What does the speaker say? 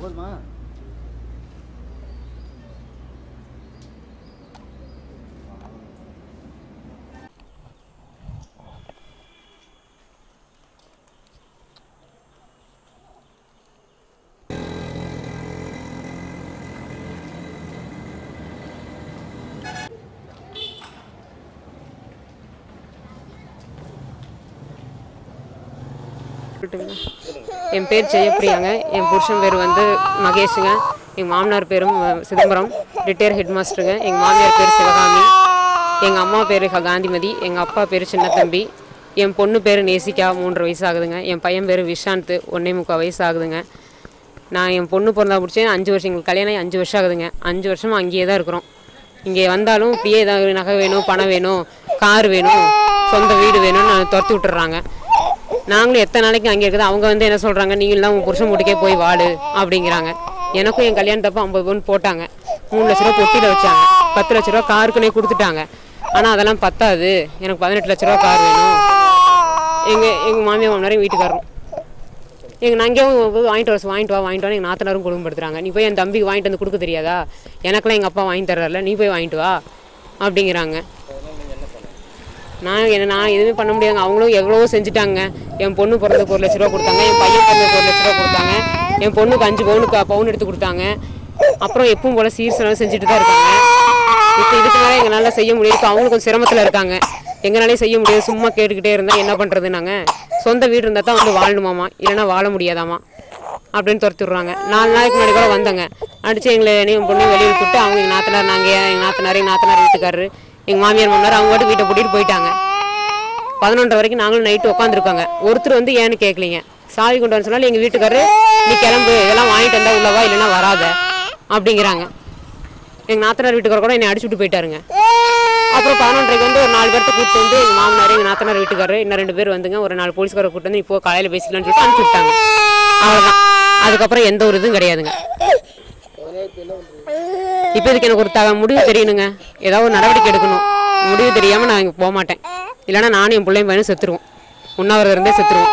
போதுமா சொல்லட்டுங்களா? என் பேர் ஜெயப்பிரியாங்க. என் புருஷன் பேர் வந்து மகேஷுங்க. எங்கள் மாமனார் பேரும் சிதம்பரம். ரிட்டையர் ஹெட் மாஸ்டருங்க எங்கள் மாமியார் பேர் சிவகாமி. எங்கள் அம்மா பேர் காந்திமதி. எங்கள் அப்பா பேர் சின்ன தம்பி. என் பொண்ணு பேர் நேசிக்கா மூன்றரை வயசு ஆகுதுங்க என் பையன் பேர் விஷாந்த். ஒன்றே முக்கால் வயசு ஆகுதுங்க நான் என் பொண்ணு பிறந்தா பிடிச்சேன் அஞ்சு வருஷம் எங்களுக்கு கல்யாணம் ஆகி அஞ்சு வருஷம் ஆகுதுங்க. அஞ்சு வருஷமாக அங்கேயே தான் இருக்கிறோம். இங்கே வந்தாலும் இப்படியே ஏதாவது நகை வேணும் பணம் வேணும் கார் வேணும் சொந்த வீடு வேணும்னு நான் துரத்தி விட்டுறாங்க. நாங்களும் எத்தனை நாளைக்கு அங்கே இருக்குது? அவங்க வந்து என்ன சொல்கிறாங்க நீங்களாம் உங்கள் புருஷன் வீட்டுக்கே போய் வாடு அப்படிங்கிறாங்க. எனக்கும் என் கல்யாணத்தப்போ ஐம்பது பவுன் போட்டாங்க. மூணு லட்ச ரூபா பொட்டியில் வச்சாங்க. பத்து லட்ச ரூபா காருக்குனே கொடுத்துட்டாங்க. ஆனால் அதெல்லாம் பத்தாது. எனக்கு பதினெட்டு லட்ச ரூபா கார் வேணும். எங்கள் எங்கள் மாமியார் மாமனாரும் வீட்டுக்காரரும். எங்கள் நான் அங்கேயும் வாங்கிட்டு வர வாங்கிட்டு வா வாங்கிட்டு வா. எங்கள் நாத்தனாரும் குடும்பப்படுத்துறாங்க நீ போய் என் தம்பிக்கு வாங்கிட்டு வந்து கொடுக்க தெரியாதா? எனக்கெல்லாம் எங்கள் அப்பா வாங்கி தர்றாருல. நீ போய் வாங்கிட்டு வா. அப்படிங்கிறாங்க. நான் என்ன நான் எதுவுமே பண்ண முடியாதுங்க. அவங்களும் எவ்வளவோ செஞ்சுட்டாங்க. என் பொண்ணு பிறந்ததுக்கு ஒரு லட்ச ரூபா கொடுத்தாங்க. என் பையன் பிறந்ததுக்கு ஒரு லட்ச ரூபா கொடுத்தாங்க. என் பொண்ணுக்கு அஞ்சு பவுனுக்கு பவுன் எடுத்து கொடுத்தாங்க. அப்புறம் எப்பவும் போல சீர் செலவு செஞ்சுட்டு தான் இருக்காங்க. இப்போ இதுக்கு மேலே எங்களால் செய்ய முடியாது இப்போ அவங்களும் கொஞ்சம் சிரமத்தில் இருக்காங்க. எங்களாலே செய்ய முடியாது. சும்மா கேட்டுக்கிட்டே இருந்தால் என்ன பண்ணுறது நாங்கள் சொந்த வீடு இருந்தால் தான் வந்து வாழணுமாமா. இல்லைன்னா வாழ முடியாதாமா? அப்படின்னு துரத்தி விட்றாங்க நாலு நாளைக்கு முன்னாடி கூட வந்தாங்க. அடிச்சு எங்களை நீ பொண்ணு வெளியில் கூப்பிட்டு அவங்க எங்கள் நாத்தனார் நாங்கள் எங்கள் நாத்தனார் எங்கள் நாத்தனார் வீட்டுக்காரரு எங்கள் மாமியார் மாமனார் அவங்க வீட்டை கூட்டிகிட்டு போயிட்டாங்க. பதினொன்றரை வரைக்கும் நாங்களும் நைட்டு உட்காந்துருக்காங்க ஒருத்தர் வந்து ஏன்னு கேட்கலீங்க சாவி கொண்டு வந்து சொன்னாலும் எங்கள் வீட்டுக்காரரு நீ கிளம்பு இதெல்லாம் வாங்கிட்டு வந்தால் உள்ளவா இல்லைன்னா வராத. அப்படிங்கிறாங்க. எங்கள் நாத்தனார் வீட்டுக்கார கூட என்னை அடிச்சு விட்டு போயிட்டாருங்க. அப்புறம் பதினொன்றரைக்கு வந்து ஒரு நாலு பேர்த்த கூப்பிட்டு வந்து எங்கள் மாமனார் எங்கள் நாத்தனார் வீட்டுக்காரரு இன்னும் ரெண்டு பேர் வந்துங்க ஒரு நாலு போலீஸ்காரை கூப்பிட்டு வந்து இப்போ காலையில் பேசிக்கலாம்னு சொல்லிட்டு அனுப்பிச்சு விட்டாங்க. அவ்வளோதான் அதுக்கப்புறம் எந்த ஒரு இதுவும் கிடையாதுங்க. இப்போ இதுக்கு எனக்கு ஒரு த முடிவு தெரியணுங்க. ஏதாவது ஒரு நடவடிக்கை எடுக்கணும். முடிவு தெரியாமல் நான் இங்கே போக மாட்டேன். இல்லைன்னா நானும் என் பிள்ளையும் பையனும் செத்துருவோம். உண்ணாவிரதம் இருந்தே செத்துருவோம்.